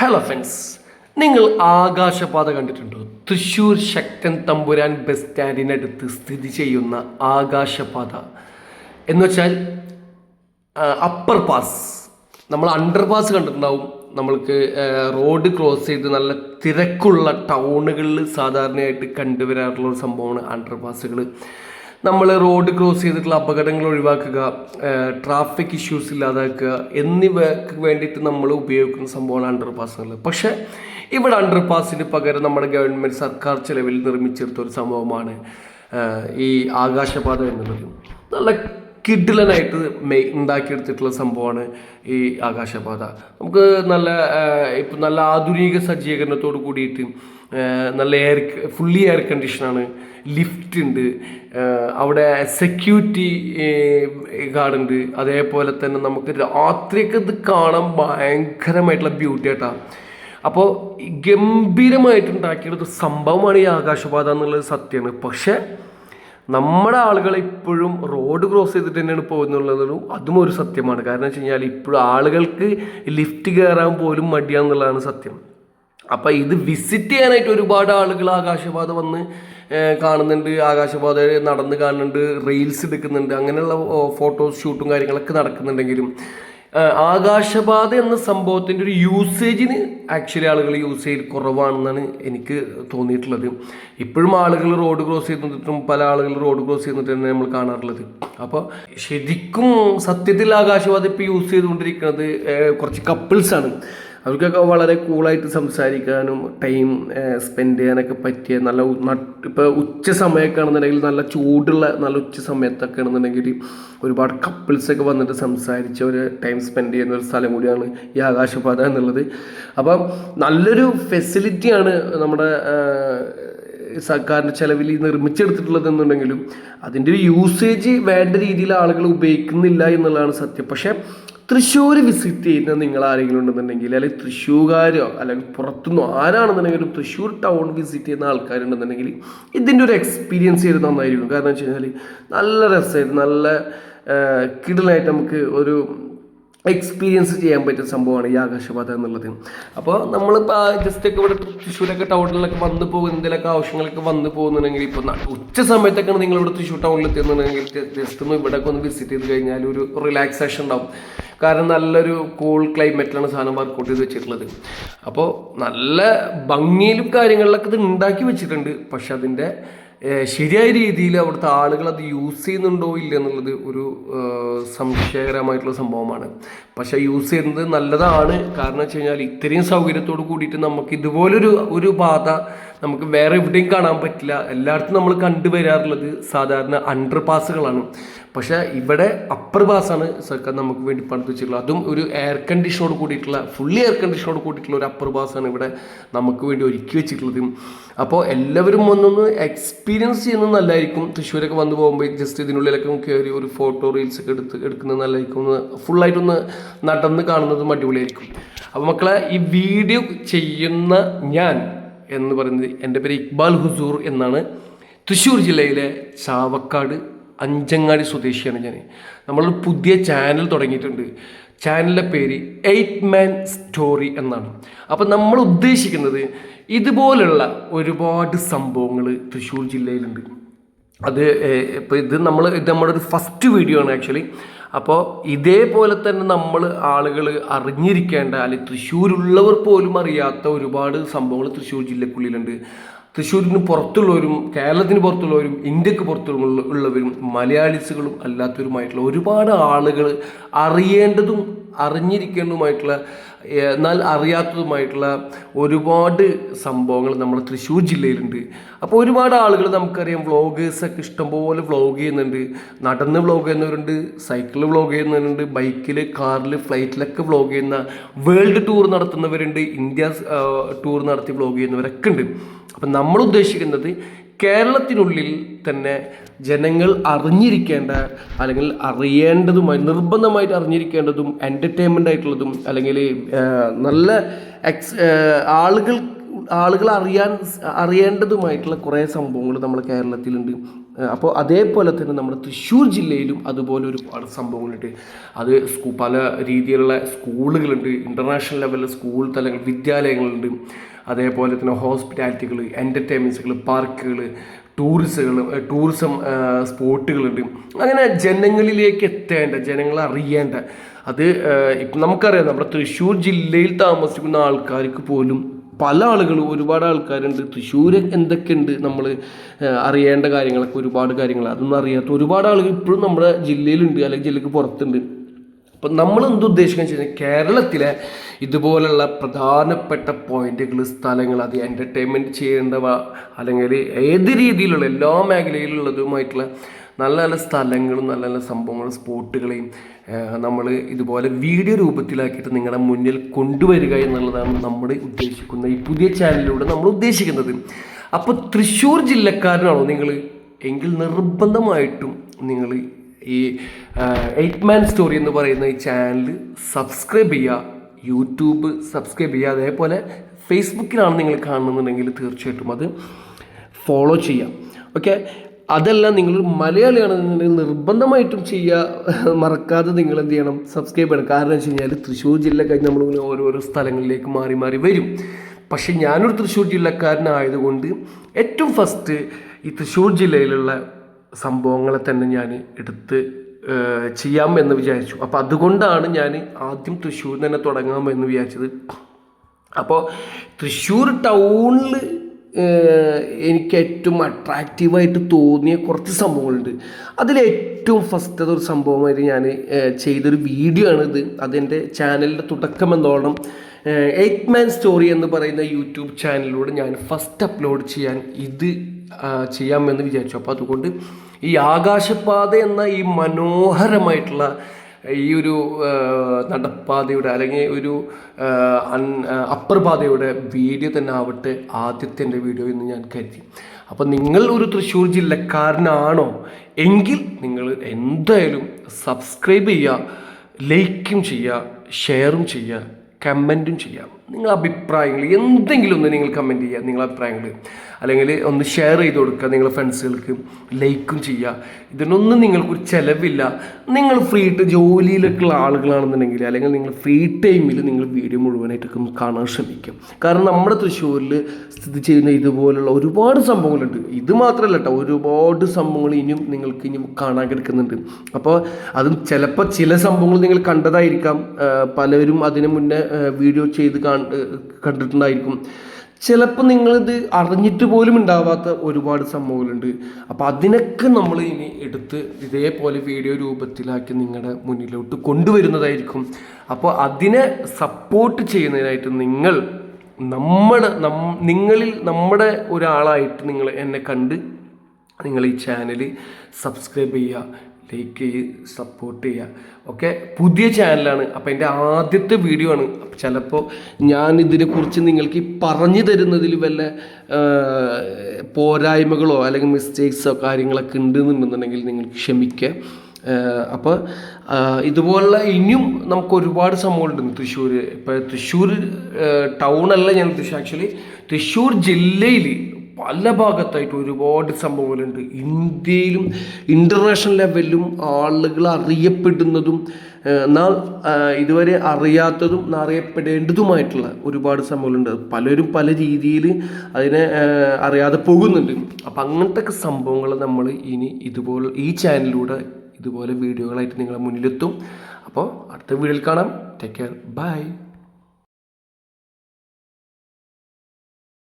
Hello friends നിങ്ങൾ ആകാശപാത കണ്ടിട്ടുണ്ടോ? Thrissur Sakthan Thampuran bus സ്റ്റാൻഡിനടുത്ത് സ്ഥിതി ചെയ്യുന്ന ആകാശപാത. എന്ന് വെച്ചാൽ അപ്പർ പാസ് നമ്മൾ അണ്ടർ പാസ് കണ്ടിട്ടുണ്ടാവും. നമ്മൾക്ക് റോഡ് ക്രോസ് ചെയ്ത് നല്ല തിരക്കുള്ള ടൗണുകളിൽ സാധാരണയായിട്ട് കണ്ടുവരാറുള്ള ഒരു സംഭവമാണ് അണ്ടർ പാസുകൾ നമ്മൾ റോഡ് ക്രോസ് ചെയ്തിട്ടുള്ള അപകടങ്ങൾ ഒഴിവാക്കുക ട്രാഫിക് ഇഷ്യൂസ് ഇല്ലാതാക്കുക എന്നിവയ്ക്ക് വേണ്ടിയിട്ട് നമ്മൾ ഉപയോഗിക്കുന്ന സംഭവമാണ് അണ്ടർ പാസ്സുകൾ പക്ഷേ ഇവിടെ അണ്ടർ പാസിന് പകരം നമ്മുടെ ഗവൺമെന്റ് സർക്കാർ ചെലവിൽ നിർമ്മിച്ചെടുത്ത ഒരു സംഭവമാണ് ഈ ആകാശപാത എന്നുള്ളത്. നല്ല കിഡിലനായിട്ട് മെയ് ഉണ്ടാക്കിയെടുത്തിട്ടുള്ള സംഭവമാണ് ഈ ആകാശപാത. നമുക്ക് നല്ല ഇപ്പം നല്ല ആധുനിക സജ്ജീകരണത്തോട് കൂടിയിട്ട് നല്ല എയർ ഫുള്ളി എയർ കണ്ടീഷനാണ് ലിഫ്റ്റ് ഉണ്ട്. അവിടെ സെക്യൂരിറ്റി ഗാർഡ് ഉണ്ട്. അതേപോലെ തന്നെ നമുക്ക് രാത്രിയൊക്കെ ഇത് കാണാൻ ഭയങ്കരമായിട്ടുള്ള ബ്യൂട്ടി ആയിട്ടാണ് അപ്പോൾ ഗംഭീരമായിട്ട് ഉണ്ടാക്കിയൊരു സംഭവമാണ് ഈ ആകാശപാത എന്നുള്ളത് സത്യമാണ്. പക്ഷേ നമ്മുടെ ആളുകൾ ഇപ്പോഴും റോഡ് ക്രോസ് ചെയ്തിട്ട് തന്നെയാണ് പോകുന്നുള്ളതും അതും ഒരു സത്യമാണ്. കാരണം വെച്ച് കഴിഞ്ഞാൽ ഇപ്പോഴും ആളുകൾക്ക് ലിഫ്റ്റ് കയറാൻ പോലും മടിയാന്നുള്ളതാണ് സത്യം. അപ്പം ഇത് വിസിറ്റ് ചെയ്യാനായിട്ട് ഒരുപാട് ആളുകൾ ആകാശപാത വന്ന് കാണുന്നുണ്ട് ആകാശപാത നടന്ന് കാണുന്നുണ്ട് റീൽസ് എടുക്കുന്നുണ്ട് അങ്ങനെയുള്ള ഫോട്ടോസ് ഷൂട്ടും കാര്യങ്ങളൊക്കെ നടക്കുന്നുണ്ടെങ്കിലും ആകാശപാത എന്ന സംഭവത്തിന്റെ ഒരു യൂസേജിന് ആക്ച്വലി ആളുകൾ യൂസ് ചെയ്ത് കുറവാണെന്നാണ് എനിക്ക് തോന്നിയിട്ടുള്ളത്. ഇപ്പോഴും ആളുകൾ റോഡ് ക്രോസ് ചെയ്തിട്ടും പല ആളുകൾ റോഡ് ക്രോസ് ചെയ്തിട്ട് തന്നെ നമ്മൾ കാണാറുള്ളത്. അപ്പോൾ ശരിക്കും സത്യത്തിൽ ആകാശപാത ഇപ്പോൾ യൂസ് ചെയ്തുകൊണ്ടിരിക്കുന്നത് കുറച്ച് കപ്പിൾസാണ് അവർക്കൊക്കെ വളരെ കൂളായിട്ട് സംസാരിക്കാനും ടൈം സ്പെൻഡ് ചെയ്യാനൊക്കെ പറ്റിയ നല്ല ഇപ്പോൾ ഉച്ച സമയമൊക്കെ ആണെന്നുണ്ടെങ്കിൽ നല്ല ചൂടുള്ള നല്ല ഉച്ച സമയത്തൊക്കെ ആണെന്നുണ്ടെങ്കിൽ ഒരുപാട് കപ്പിൾസൊക്കെ വന്നിട്ട് സംസാരിച്ച് ഒരു ടൈം സ്പെൻഡ് ചെയ്യുന്ന ഒരു സ്ഥലം കൂടിയാണ് ഈ ആകാശപാത എന്നുള്ളത്. അപ്പം നല്ലൊരു ഫെസിലിറ്റിയാണ് നമ്മുടെ സർക്കാരിന്റെ ചിലവിൽ നിർമ്മിച്ചെടുത്തിട്ടുള്ളത് എന്നുണ്ടെങ്കിലും അതിന്റെ ഒരു യൂസേജ് വേണ്ട രീതിയിൽ ആളുകൾ ഉപയോഗിക്കുന്നില്ല എന്നുള്ളതാണ് സത്യം. പക്ഷേ തൃശ്ശൂർ വിസിറ്റ് ചെയ്യുന്ന നിങ്ങൾ ആരെങ്കിലും ഉണ്ടെന്നുണ്ടെങ്കിൽ അല്ലെങ്കിൽ തൃശ്ശൂർകാരോ അല്ലെങ്കിൽ പുറത്തുനിന്നോ ആരാണെന്നുണ്ടെങ്കിലും തൃശ്ശൂർ ടൗൺ വിസിറ്റ് ചെയ്യുന്ന ആൾക്കാരുണ്ടെന്നുണ്ടെങ്കിൽ ഇതിന്റെ ഒരു എക്സ്പീരിയൻസ് ചെയ്ത് നന്നായിരിക്കും. കാരണം വെച്ച് കഴിഞ്ഞാൽ നല്ല രസമായിരുന്നു. നല്ല കിടലായിട്ട് നമുക്ക് ഒരു എക്സ്പീരിയൻസ് ചെയ്യാൻ പറ്റുന്ന സംഭവമാണ് ഈ ആകാശപാത എന്നുള്ളത്. അപ്പോൾ നമ്മളിപ്പോൾ ജസ്റ്റ് ഒക്കെ ഇവിടെ തൃശ്ശൂരൊക്കെ ടൗണിലൊക്കെ വന്നു പോകുന്ന. എന്തെങ്കിലുമൊക്കെ ആവശ്യങ്ങളൊക്കെ വന്നു പോകുന്നുണ്ടെങ്കിൽ ഇപ്പോൾ ഉച്ച സമയത്തൊക്കെയാണ് നിങ്ങൾ ഇവിടെ തൃശ്ശൂർ ടൗണിൽ എത്തുന്നുണ്ടെങ്കിൽ ജസ്റ്റ് ഒന്ന് ഇവിടെയൊക്കെ ഒന്ന് വിസിറ്റ് ചെയ്ത് കഴിഞ്ഞാൽ ഒരു റിലാക്സേഷൻ ഉണ്ടാവും. കാരണം നല്ലൊരു കൂൾ ക്ലൈമറ്റിലാണ് സാധനം വർക്കൗട്ട് ചെയ്ത് വെച്ചിട്ടുള്ളത്. അപ്പോൾ നല്ല ഭംഗിയിലും കാര്യങ്ങളിലൊക്കെ ഇത് ഉണ്ടാക്കി വെച്ചിട്ടുണ്ട്. പക്ഷെ അതിന്റെ ശരിയായ രീതിയിൽ അവിടുത്തെ ആളുകൾ അത് യൂസ് ചെയ്യുന്നുണ്ടോ ഇല്ല എന്നുള്ളത് ഒരു സംശയകരമായിട്ടുള്ള സംഭവമാണ്. പക്ഷേ യൂസ് ചെയ്യുന്നത് നല്ലതാണ്. കാരണം വെച്ച് കഴിഞ്ഞാൽ ഇത്രയും സൗകര്യത്തോട് കൂടിയിട്ട് നമുക്ക് ഇതുപോലൊരു ഒരു പാത നമുക്ക് വേറെ എവിടെയും കാണാൻ പറ്റില്ല. എല്ലായിടത്തും നമ്മൾ കണ്ടുവരാറുള്ളത് സാധാരണ അണ്ടർ പാസുകളാണ് പക്ഷേ ഇവിടെ അപ്പർ പാസ്സാണ് സർക്കാർ നമുക്ക് വേണ്ടി പണിത് വെച്ചിട്ടുള്ളത് അതും ഒരു എയർ കണ്ടീഷനോട് കൂടിയിട്ടുള്ള ഫുള്ളി എയർ കണ്ടീഷനോട് കൂടിയിട്ടുള്ള ഒരു അപ്പർ പാസ്സാണ് ഇവിടെ നമുക്ക് വേണ്ടി ഒരുക്കി വെച്ചിട്ടുള്ളത്. അപ്പോൾ എല്ലാവരും വന്നൊന്ന് എക്സ്പീരിയൻസ് ചെയ്യുന്നത് നല്ലതായിരിക്കും. തൃശ്ശൂരൊക്കെ വന്നു പോകുമ്പോൾ ജസ്റ്റ് ഇതിനുള്ളിലൊക്കെ കയറി ഒരു ഫോട്ടോ റീൽസ് ഒക്കെ എടുത്ത് എടുക്കുന്നത് നല്ലതായിരിക്കും. ഒന്ന് ഫുള്ളായിട്ടൊന്ന് നടന്ന് കാണുന്നതും അടിപൊളിയായിരിക്കും. അപ്പോൾ മക്കളെ ഈ വീഡിയോ ചെയ്യുന്ന ഞാൻ എന്ന് പറയുന്നത് എന്റെ പേര് ഇക്ബാൽ ഹുസൂർ എന്നാണ്. തൃശ്ശൂർ ജില്ലയിലെ ചാവക്കാട് അഞ്ചങ്ങാടി സ്വദേശിയാണ് ഞാൻ. നമ്മളൊരു പുതിയ ചാനൽ തുടങ്ങിയിട്ടുണ്ട്. ചാനലിന്റെ പേര് എയ്റ്റ് മാൻ സ്റ്റോറി എന്നാണ്. അപ്പം നമ്മൾ ഉദ്ദേശിക്കുന്നത് ഇതുപോലുള്ള ഒരുപാട് സംഭവങ്ങൾ തൃശ്ശൂർ ജില്ലയിലുണ്ട്. അത് ഇപ്പോൾ ഇത് നമ്മൾ ഇത് നമ്മുടെ ഒരു ഫസ്റ്റ് വീഡിയോ ആണ് ആക്ച്വലി അപ്പോൾ ഇതേപോലെ തന്നെ നമ്മൾ ആളുകൾ അറിഞ്ഞിരിക്കേണ്ട അല്ലെങ്കിൽ തൃശ്ശൂരുള്ളവർ പോലും അറിയാത്ത ഒരുപാട് സംഭവങ്ങൾ തൃശ്ശൂർ ജില്ലക്കുള്ളിലുണ്ട്. തൃശ്ശൂരിന് പുറത്തുള്ളവരും കേരളത്തിന് പുറത്തുള്ളവരും ഇന്ത്യയ്ക്ക് പുറത്തുള്ള ഉള്ളവരും മലയാളീസുകളും അല്ലാത്തവരുമായിട്ടുള്ള ഒരുപാട് ആളുകൾ അറിയേണ്ടതും അറിഞ്ഞിരിക്കേണ്ടതുമായിട്ടുള്ള എന്നാൽ അറിയാത്തതുമായിട്ടുള്ള ഒരുപാട് സംഭവങ്ങൾ നമ്മുടെ തൃശ്ശൂർ ജില്ലയിലുണ്ട്. അപ്പോൾ ഒരുപാട് ആളുകൾ നമുക്കറിയാം വ്ളോഗേഴ്സൊക്കെ ഇഷ്ടംപോലെ വ്ളോഗ് ചെയ്യുന്നുണ്ട്. നടന്ന് വ്ളോഗ് ചെയ്യുന്നവരുണ്ട് സൈക്കിളിൽ വ്ളോഗ് ചെയ്യുന്നവരുണ്ട് ബൈക്കിൽ കാറിൽ ഫ്ലൈറ്റിലൊക്കെ വ്ളോഗ് ചെയ്യുന്ന വേൾഡ് ടൂർ നടത്തുന്നവരുണ്ട് ഇന്ത്യ ടൂർ നടത്തി വ്ളോഗ് ചെയ്യുന്നവരൊക്കെ ഉണ്ട്. അപ്പം നമ്മൾ ഉദ്ദേശിക്കുന്നത് കേരളത്തിനുള്ളിൽ തന്നെ ജനങ്ങൾ അറിഞ്ഞിരിക്കേണ്ട അല്ലെങ്കിൽ അറിയേണ്ടതുമായി നിർബന്ധമായിട്ട് അറിഞ്ഞിരിക്കേണ്ടതും എന്റർടൈൻമെന്റ് ആയിട്ടുള്ളതും അല്ലെങ്കിൽ നല്ല എക്സ് ആളുകൾ ആളുകൾ അറിയാൻ അറിയേണ്ടതുമായിട്ടുള്ള കുറേ സംഭവങ്ങൾ നമ്മുടെ കേരളത്തിലുണ്ട്. അപ്പോൾ അതേപോലെ തന്നെ നമ്മുടെ തൃശ്ശൂർ ജില്ലയിലും അതുപോലെ ഒരുപാട് സംഭവങ്ങളുണ്ട്. അത് പല രീതിയിലുള്ള സ്കൂളുകളുണ്ട്. ഇന്റർനാഷണൽ ലെവലിലെ സ്കൂൾ തലങ്ങൾ വിദ്യാലയങ്ങളുണ്ട്. അതേപോലെ തന്നെ ഹോസ്പിറ്റാലിറ്റികൾ എന്റർടൈൻമെന്റ്സുകൾ പാർക്കുകൾ ടൂറിസ്റ്റുകൾ ടൂറിസം സ്പോട്ടുകളുണ്ട്. അങ്ങനെ ജനങ്ങളിലേക്ക് എത്തേണ്ട ജനങ്ങളെ അറിയേണ്ട. അത് ഇപ്പം നമുക്കറിയാം നമ്മുടെ തൃശ്ശൂർ ജില്ലയിൽ താമസിക്കുന്ന ആൾക്കാർക്ക് പോലും പല ആളുകളും ഒരുപാട് ആൾക്കാരുണ്ട്. തൃശ്ശൂർ എന്തൊക്കെയുണ്ട് നമ്മൾ അറിയേണ്ട കാര്യങ്ങളൊക്കെ ഒരുപാട് കാര്യങ്ങൾ അതൊന്നും അറിയാത്ത ഒരുപാട് ആളുകൾ ഇപ്പോഴും നമ്മുടെ ജില്ലയിലുണ്ട് അല്ലെങ്കിൽ ജില്ലയ്ക്ക് പുറത്തുണ്ട്. അപ്പം നമ്മൾ എന്ത് ഉദ്ദേശിക്കുന്നത് വെച്ച് കഴിഞ്ഞാൽ കേരളത്തിലെ ഇതുപോലുള്ള പ്രധാനപ്പെട്ട പോയിന്റുകൾ സ്ഥലങ്ങൾ അത് എന്റർടൈൻമെന്റ് ചെയ്യേണ്ടവ അല്ലെങ്കിൽ ഏത് രീതിയിലുള്ള എല്ലാ മേഖലയിലുള്ളതുമായിട്ടുള്ള നല്ല നല്ല സ്ഥലങ്ങളും നല്ല നല്ല സംഭവങ്ങളും സ്പോട്ടുകളെയും നമ്മൾ ഇതുപോലെ വീഡിയോ രൂപത്തിലാക്കിയിട്ട് നിങ്ങളുടെ മുന്നിൽ കൊണ്ടുവരിക എന്നുള്ളതാണ് നമ്മൾ ഉദ്ദേശിക്കുന്ന ഈ പുതിയ ചാനലിലൂടെ നമ്മൾ ഉദ്ദേശിക്കുന്നത്. അപ്പോൾ തൃശ്ശൂർ ജില്ലക്കാരനാണോ നിങ്ങൾ എങ്കിൽ നിർബന്ധമായിട്ടും നിങ്ങൾ ഈ എയ്റ്റ് മാൻ സ്റ്റോറി എന്ന് പറയുന്ന ഈ ചാനൽ സബ്സ്ക്രൈബ് ചെയ്യുക. യൂട്യൂബ് സബ്സ്ക്രൈബ് ചെയ്യുക. അതേപോലെ ഫേസ്ബുക്കിലാണ് നിങ്ങൾ കാണുന്നുണ്ടെങ്കിൽ തീർച്ചയായിട്ടും അത് ഫോളോ ചെയ്യാം ഓക്കെ അതല്ല നിങ്ങൾ മലയാളിയാണെന്നുണ്ടെങ്കിൽ നിർബന്ധമായിട്ടും ചെയ്യുക. മറക്കാതെ നിങ്ങൾ എന്ത് ചെയ്യണം? സബ്സ്ക്രൈബ് ചെയ്യണം. കാരണം വെച്ച് കഴിഞ്ഞാൽ തൃശ്ശൂർ ജില്ല കഴിഞ്ഞ് നമ്മളിങ്ങനെ ഓരോരോ സ്ഥലങ്ങളിലേക്ക് മാറി മാറി വരും. പക്ഷേ ഞാനൊരു തൃശ്ശൂർ ജില്ലക്കാരനായതുകൊണ്ട് ഏറ്റവും ഫസ്റ്റ് ഈ തൃശ്ശൂർ ജില്ലയിലുള്ള സംഭവങ്ങളെ തന്നെ ഞാൻ എടുത്ത് ചെയ്യാം എന്ന് വിചാരിച്ചു. അപ്പോൾ അതുകൊണ്ടാണ് ഞാൻ ആദ്യം തൃശ്ശൂർ തന്നെ തുടങ്ങാമെന്ന് വിചാരിച്ചത്. അപ്പോൾ തൃശ്ശൂർ ടൗണിൽ എനിക്ക് ഏറ്റവും അട്രാക്റ്റീവായിട്ട് തോന്നിയ കുറച്ച് സംഭവങ്ങളുണ്ട്. അതിൽ ഏറ്റവും ഫസ്റ്റ് അതൊരു സംഭവമായിട്ട് ഞാൻ ചെയ്തൊരു വീഡിയോ ആണിത് അതെന്റെ ചാനലിന്റെ തുടക്കം എന്നോണം എയ്റ്റ് മാൻ സ്റ്റോറി എന്ന് പറയുന്ന യൂട്യൂബ് ചാനലിലൂടെ ഞാൻ ഫസ്റ്റ് അപ്ലോഡ് ചെയ്യാൻ ഇത് ചെയ്യാമെന്ന് വിചാരിച്ചു. അപ്പോൾ അതുകൊണ്ട് ഈ ആകാശപാത എന്ന ഈ മനോഹരമായിട്ടുള്ള ഈ ഒരു നടപ്പാതയുടെ അല്ലെങ്കിൽ ഒരു അപ്പർ പാതയുടെ വീഡിയോ തന്നെ ആവട്ടെ ആദ്യത്തെ എന്റെ വീഡിയോ എന്ന് ഞാൻ കരുതി. അപ്പോൾ നിങ്ങൾ ഒരു തൃശ്ശൂർ ജില്ലക്കാരനാണോ എങ്കിൽ നിങ്ങൾ എന്തായാലും സബ്സ്ക്രൈബ് ചെയ്യുക ലൈക്കും ചെയ്യുക ഷെയറും ചെയ്യുക കമന്റും ചെയ്യാം നിങ്ങളുടെ അഭിപ്രായങ്ങൾ എന്തെങ്കിലും ഒന്ന് നിങ്ങൾ കമന്റ് ചെയ്യുക നിങ്ങളുടെ അഭിപ്രായങ്ങൾ. അല്ലെങ്കിൽ ഒന്ന് ഷെയർ ചെയ്ത് കൊടുക്കുക നിങ്ങളുടെ ഫ്രണ്ട്സുകൾക്ക് ലൈക്കും ചെയ്യുക. ഇതിനൊന്നും നിങ്ങൾക്കൊരു ചിലവില്ല. നിങ്ങൾ ഫ്രീ ജോലിയിലൊക്കെയുള്ള ആളുകളാണെന്നുണ്ടെങ്കിൽ അല്ലെങ്കിൽ നിങ്ങൾ ഫ്രീ ടൈമിൽ നിങ്ങൾ വീഡിയോ മുഴുവനായിട്ടൊക്കെ കാണാൻ ശ്രമിക്കും. കാരണം നമ്മുടെ തൃശ്ശൂരിൽ സ്ഥിതി ചെയ്യുന്ന ഇതുപോലുള്ള ഒരുപാട് സംഭവങ്ങളുണ്ട്. ഇത് മാത്രമല്ല കേട്ടോ ഒരുപാട് സംഭവങ്ങൾ ഇനിയും നിങ്ങൾക്ക് ഇനിയും കാണാൻ കിടക്കുന്നുണ്ട്. അപ്പോൾ അതും ചിലപ്പോൾ ചില സംഭവങ്ങൾ നിങ്ങൾ കണ്ടതായിരിക്കാം. പലരും അതിനു മുന്നേ വീഡിയോ ചെയ്ത് കണ്ടിട്ടുണ്ടായിരിക്കും. ചിലപ്പോൾ നിങ്ങളിത് അറിഞ്ഞിട്ട് പോലും ഉണ്ടാവാത്ത ഒരുപാട് സംഭവങ്ങളുണ്ട്. അപ്പോൾ അതിനൊക്കെ നമ്മൾ ഇനി എടുത്ത് ഇതേപോലെ വീഡിയോ രൂപത്തിലാക്കി നിങ്ങളുടെ മുന്നിലോട്ട് കൊണ്ടുവരുന്നതായിരിക്കും. അപ്പോൾ അതിനെ സപ്പോർട്ട് ചെയ്യുന്നതിനായിട്ട് നിങ്ങൾ നമ്മുടെ നിങ്ങളിൽ നമ്മുടെ ഒരാളായിട്ട് നിങ്ങൾ എന്നെ കണ്ട് നിങ്ങൾ ഈ ചാനൽ സബ്സ്ക്രൈബ് ചെയ്യുക. ലൈക്ക് ചെയ്ത് സപ്പോർട്ട് ചെയ്യുക ഓക്കെ പുതിയ ചാനലാണ് അപ്പോൾ എന്റെ ആദ്യത്തെ വീഡിയോ ആണ്. ചിലപ്പോൾ ഞാൻ ഇതിനെക്കുറിച്ച് നിങ്ങൾക്ക് പറഞ്ഞു തരുന്നതിൽ വല്ല പോരായ്മകളോ അല്ലെങ്കിൽ മിസ്റ്റേക്സോ കാര്യങ്ങളൊക്കെ ഉണ്ടെന്നുണ്ടെന്നുണ്ടെങ്കിൽ നിങ്ങൾ ക്ഷമിക്കുക. അപ്പോൾ ഇതുപോലുള്ള ഇനിയും നമുക്ക് ഒരുപാട് സംഭവങ്ങളുണ്ട് തൃശ്ശൂർ ഇപ്പോൾ തൃശ്ശൂർ ടൗണല്ല ഞാൻ തൃശ്ശൂർ ആക്ച്വലി തൃശ്ശൂർ ജില്ലയിൽ പല ഭാഗത്തായിട്ട് ഒരുപാട് സംഭവങ്ങളുണ്ട്. ഇന്ത്യയിലും ഇന്റർനാഷണൽ ലെവലിലും ആളുകൾ അറിയപ്പെടുന്നതും എന്നാൽ ഇതുവരെ അറിയാത്തതും അറിയപ്പെടേണ്ടതുമായിട്ടുള്ള ഒരുപാട് സംഭവങ്ങളുണ്ട്. പലരും പല രീതിയിൽ അതിനെ അറിയാതെ പോകുന്നുണ്ട്. അപ്പം അങ്ങനത്തെ സംഭവങ്ങൾ നമ്മൾ ഇനി ഇതുപോലെ ഈ ചാനലിലൂടെ ഇതുപോലെ വീഡിയോകളായിട്ട് നിങ്ങളെ മുന്നിലെത്തും. അപ്പോൾ അടുത്ത വീഡിയോയിൽ കാണാം. Take care bye